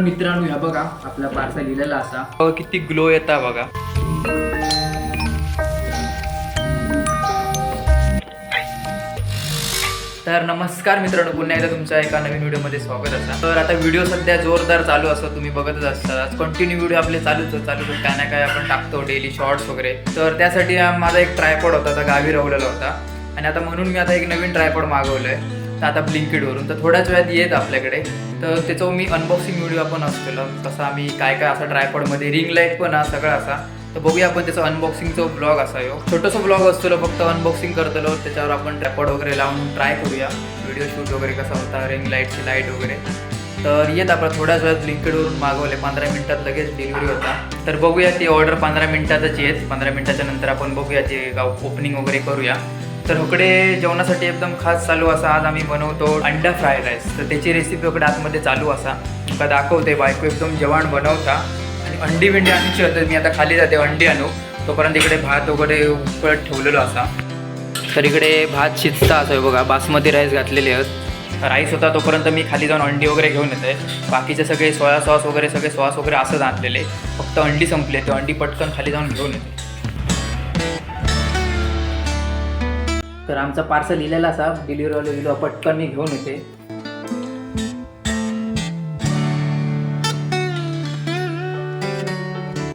मित्रांनो ह्या बघा आपला पार्सल लिहिलेला असा. किती ग्लो येता बघा. तर नमस्कार मित्रांनो पुन्हा एकदा तुमच्या एका नवीन व्हिडिओमध्ये स्वागत असा तर आता व्हिडिओ सध्या जोरदार चालू असतो तुम्ही बघतच असतात. कंटिन्यू व्हिडिओ आपले चालूच चालू चालूच काय ना काय आपण टाकतो डेली शॉर्ट्स वगैरे. तर त्यासाठी माझा एक ट्रायपॉड होता आता गावी रवलेला होता. आणि आता म्हणून मी आता एक नवीन ट्रायपॉड मागवलंय. तर आता ब्लिंकिडवरून तर थोड्याच वेळात येत आपल्याकडे. तर त्याचं मी अनबॉक्सिंग व्हिडिओ आपण असलेलं कसं आम्ही काय काय असा ट्रायपॉडमध्ये रिंग लाइट पण हा सगळं असा. तर बघूया आपण त्याचा अनबॉक्सिंगचा ब्लॉग असा यो. छोटंसं ब्लॉग असतो फक्त अनबॉक्सिंग करतलो. त्याच्यावर आपण ट्रॅपॉड वगैरे लावून ट्राय करूया. व्हिडिओ शूट वगैरे कसा होता रिंग लाईटची लाइट वगैरे. तर येत आपण थोड्याच वेळात ब्लिंकेडवरून मागवले. पंधरा मिनिटात लगेच डिलिव्हरी होता. तर बघूया ती ऑर्डर पंधरा मिनिटातच येत. पंधरा मिनिटाच्या नंतर आपण बघूया ते ओपनिंग वगैरे करूया. तर हुकडे जेवणासाठी एकदम खास चालू असा. आज आम्ही बनवतो अंडा फ्राईड राईस. तर त्याची रेसिपी वगैरे आतमध्ये चालू असा. तुमका दाखवते बायको एकदम जेवण बनवता. आणि अंडी बिंडी आणूची होते मी आता खाली जाते अंडी आणू. तोपर्यंत इकडे भात वगैरे उकळत ठेवलेलो असा. तर इकडे भात शिजता असं बघा. बासमती राईस घातलेले आहेत. राईस होता तोपर्यंत मी खाली जाऊन अंडी वगैरे घेऊन येते. बाकीचे सगळे सोया सॉस वगैरे सगळे सॉस वगैरे असंच आणलेले फक्त अंडी संपले ते अंडी पटकन खाली जाऊन घेऊन येते. तर आमचा पार्सल लिहिलेला असा. डिलिव्हरीवाले दिलो पटकन मी घेऊन येते.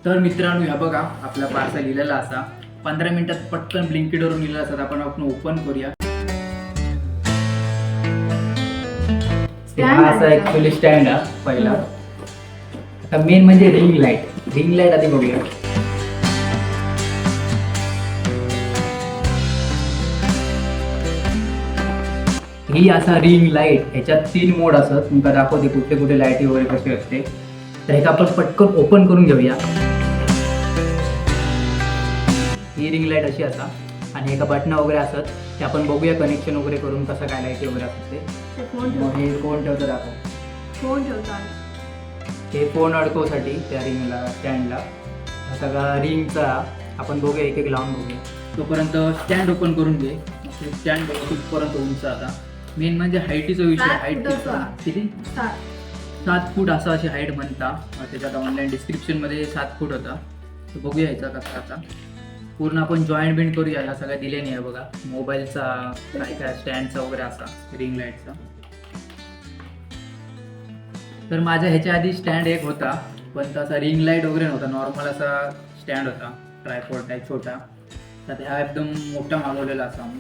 तर मित्रांनो ह्या बघा आपला पार्सल लिहिलेला असा. पंधरा मिनिटात पटकन ब्लिंकिडवरून लिहिलेला असा. तर आपण आपण ओपन करूया. हा असा ऍक्च्युली स्टँड हा पहिला. आता मेन म्हणजे रिंग लाइट रिंग लाइट आधी बघूया. ही असा रिंग लाइट ह्याच्यात तीन मोड असत तुमका दाखवते कुठले कुठे लाईटी वगैरे कशी असते. तर ह्याचा आपण पटकन ओपन करून घेऊया. ही रिंग लाइट अशी असा. आणि एका बटना वगैरे असत. ते आपण बघूया कनेक्शन वगैरे करून कसं काय लाईटी वगैरे असत. फोन मग हे कोण ठेवतं दाखव. फोन ठेवतो आम्ही हे फोन अडकवसाठी त्या रिंगला स्टँडला हा सगळा रिंगचा आपण बघूया एक एक लावून बघूया. तोपर्यंत स्टँड ओपन करून घे. स्टँड कुठपर्यंत उंच आता. मेन म्हणजे हाईटीचा विषय सात हाईट फुटाचा. किती? सात. सात फूट असा अशी हाईट म्हणता त्याच्यात ऑनलाईन डिस्क्रिप्शनमध्ये सात फूट होता. तर बघूया ह्याचा कसा आता पूर्ण आपण जॉईंट बिंड करूया. ह्या सगळ्या दिले नाही आहे बघा मोबाईलचा काय काय स्टँडचा वगैरे असा. रिंग लाईटचा तर माझ्या ह्याच्या आधी स्टँड एक होता. पण तसा रिंग लाइट वगैरे नव्हता. नॉर्मल असा स्टँड होता. ट्रायपॉड टाईप छोटा तर हा एकदम मोठा मागवलेला असा आम्ही.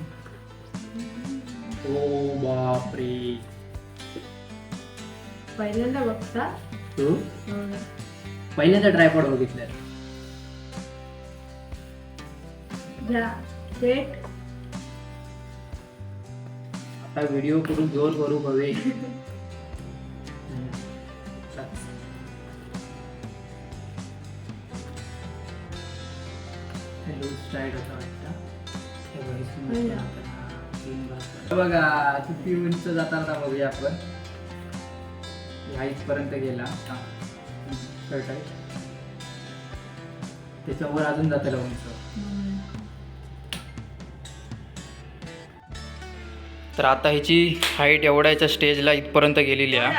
ओ बापरे. पहिल्यांदा बघता? तू हम्म. पहिल्यांदा ट्रायपॉड सेट आता व्हिडिओ करून जोर करू हवे हॅलो स्टाईट होता वाटतं. हे बघ, हो. होतं. बघा किती उंच जाताना बघूया आपण. ह्या इथपर्यंत गेला. हा. आहे त्याच्यावर अजून जाताला उंच. तर आता ह्याची हाईट एवढ्याच्या स्टेजला इथपर्यंत गेलेली आहे.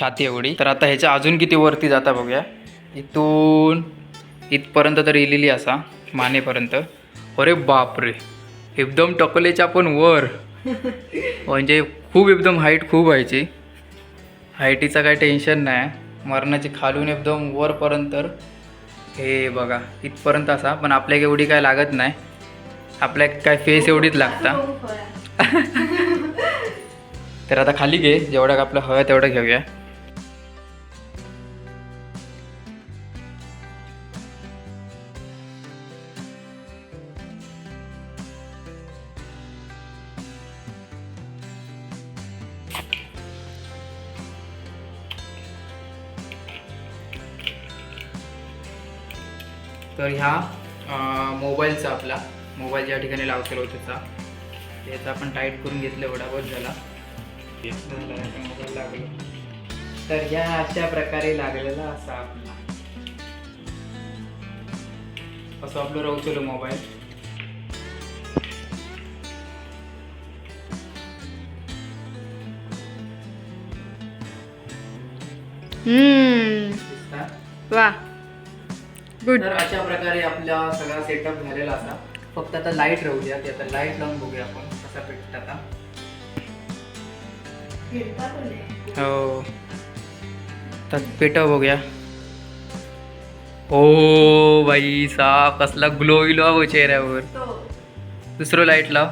छाती एवढी. तर आता ह्याच्या अजून किती वरती जाता बघूया. इथून इथपर्यंत तर येलेली असा मानेपर्यंत. अरे बापरे. एकदम टकलेच्या पण वर. म्हणजे खूप एकदम हाईट खूप व्हायची. हाईटीचं काही टेन्शन नाही. मरणाची खालून एकदम वरपर्यंत. तर हे बघा इथपर्यंत असा. पण आपल्याक एवढी काय लागत नाही. आपल्याक काय फेस एवढीच लागता. तर आता खाली घे. जेवढं आपलं हवं तेवढं घेऊया. तर ह्या अं, मोबाईलचा आपला मोबाईल ज्या ठिकाणी लावलेलो त्याचा त्याचा आपण टाईट करून घेतलं एवढा बस झाला. मोबाईल लागला. तर ह्या अशा प्रकारे लागलेला असा आपला. असं आपलं राहतो मोबाईल? वा. गुड तर अशा प्रकारे आपला सगळा सेटअप झालेला असा. फक्त आता लाइट राहू द्या ते आता लाइट लावून बघूया आपण कसा पेटत आता. हो. तर पेटव बघूया. ओ बाई साप कसला ग्लो इलो हो चेहऱ्यावर. दुसरं लाइट लाव.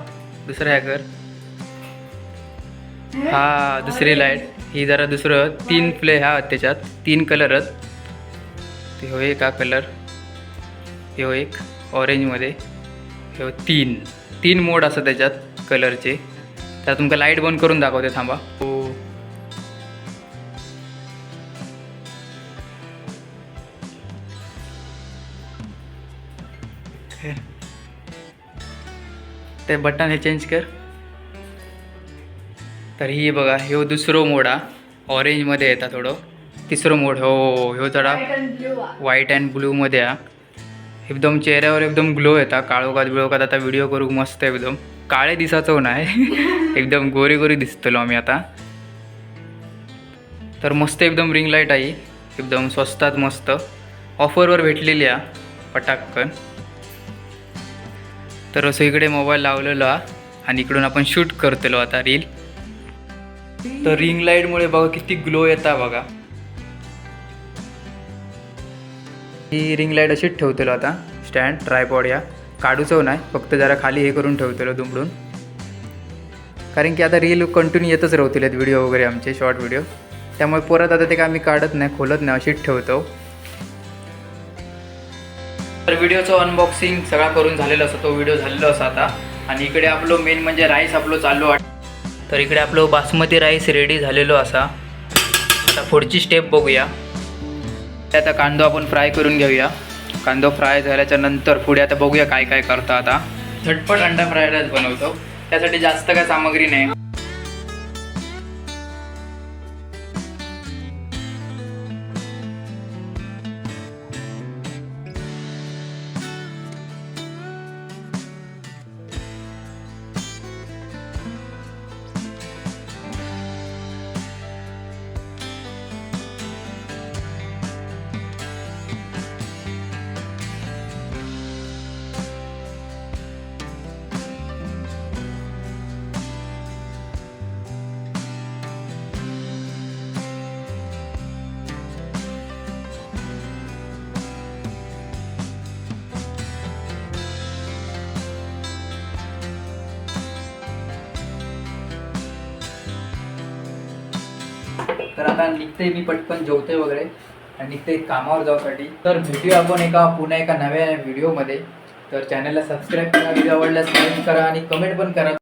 दुसरं ह्या कर हा दुसरी लाइट ही जरा दुसरं. तीन प्ले हा त्याच्यात. तीन कलरच ते हो एक हा कलर हे हो एक ऑरेंजमध्ये हे हो तीन. तीन मोड असं त्याच्यात कलरचे. तर तुमका लाइट बंद करून दाखवते थांबा. हो. ते बटन हे चेंज कर. तर ही बघा ह्यो दुसरो मोड हा. ऑरेंजमध्ये येता थोडं. तिसरं मोड हो ह्यो जरा व्हाईट अँड ब्लूमध्ये हा. एकदम चेहऱ्यावर एकदम ग्लो येता. काळोखात बिळोखात आता व्हिडिओ करू मस्त एकदम. काळे दिसाचो हो नाही एकदम गोरी गोरी दिसतलो आम्ही आता. तर मस्त एकदम रिंग लाइट आहे एकदम स्वस्तात मस्त. ऑफरवर भेटलेली आहे पटाक्कन. तर असं इकडे मोबाईल लावलेलो हा. आणि इकडून आपण शूट करतलो आता रील तर रिंग लाईटमुळे बघा किती ग्लो येता बघा. ही रिंग लाइट अशीच ठेवतेलो आता. स्टँड ट्रायपॉड या. काढूचं नाही. फक्त जरा खाली हे करून ठेवतेलो दुमडून. कारण की आता रील कंटिन्यू येतच राहतील व्हिडिओ वगैरे आमचे शॉर्ट व्हिडिओ त्यामुळे परत आता ते काय आम्ही काढत नाही खोलत नाही अशीच ठेवतो. तर व्हिडिओचं अनबॉक्सिंग सगळा करून झालेलं असं तो व्हिडिओ झालेला असा आता. आणि इकडे आपलं मेन म्हणजे राईस आपलं चालू आहे. तर इकडे आपलं बासमती राईस रेडी झालेलो असा. आता पुढची स्टेप बघूया. आता कांदो आपण फ्राय करून घेऊया. कांदो फ्राय झाल्याच्यानंतर पुढे आता बघूया काय काय करतो आता. झटपट अंडा फ्राईड राईस बनवतो. त्यासाठी जास्त काय सामग्री नाही. तर आता निघते मी पटकन जेवते वगैरे. आणि निघते कामावर जाऊसाठी तर भेटूया आपण एका पुन्हा एका नव्या व्हिडिओमध्ये तर चॅनलला सबस्क्राईब करा व्हिडिओ आवडल्यास लाईक करा आणि कमेंट पण करा.